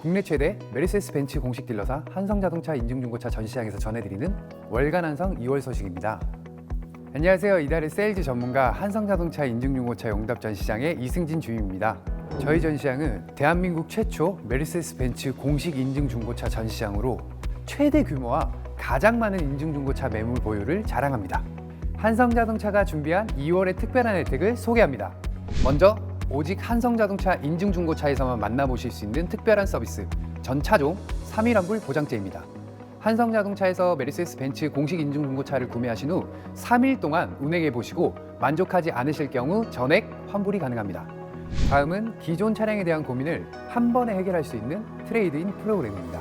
국내 최대 메르세스 벤츠 공식 딜러사 한성자동차 인증중고차 전시장에서 전해드리는 월간 한성 2월 소식입니다. 안녕하세요. 이달의 세일즈 전문가 한성자동차 인증중고차 용답 전시장의 이승진 주임입니다. 저희 전시장은 대한민국 최초 메르세스 벤츠 공식 인증중고차 전시장으로 최대 규모와 가장 많은 인증중고차 매물 보유를 자랑합니다. 한성자동차가 준비한 2월의 특별한 혜택을 소개합니다. 먼저 오직 한성자동차 인증중고차에서만 만나보실 수 있는 특별한 서비스 전차종 3일 환불 보장제입니다. 한성자동차에서 메르세스 벤츠 공식 인증 중고차를 구매하신 후 3일 동안 운행해 보시고 만족하지 않으실 경우 전액 환불이 가능합니다. 다음은 기존 차량에 대한 고민을 한 번에 해결할 수 있는 트레이드인 프로그램입니다.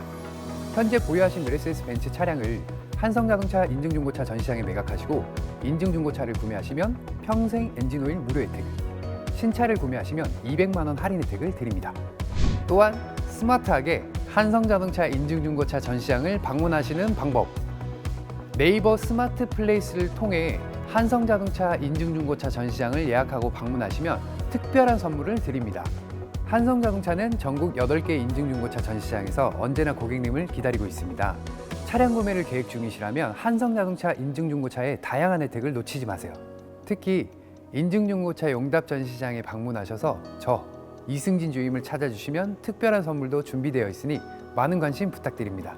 현재 보유하신 메르세스 벤츠 차량을 한성자동차 인증 중고차 전시장에 매각하시고 인증 중고차를 구매하시면 평생 엔진오일 무료 혜택, 신차를 구매하시면 200만 원 할인 혜택을 드립니다. 또한 스마트하게 한성자동차 인증중고차 전시장을 방문하시는 방법 네이버 스마트 플레이스를 통해 한성자동차 인증중고차 전시장을 예약하고 방문하시면 특별한 선물을 드립니다. 한성자동차는 전국 8개 인증중고차 전시장에서 언제나 고객님을 기다리고 있습니다. 차량 구매를 계획 중이시라면 한성자동차 인증중고차의 다양한 혜택을 놓치지 마세요. 특히 인증중고차 용답 전시장에 방문하셔서 저 이승진 주임을 찾아주시면 특별한 선물도 준비되어 있으니 많은 관심 부탁드립니다.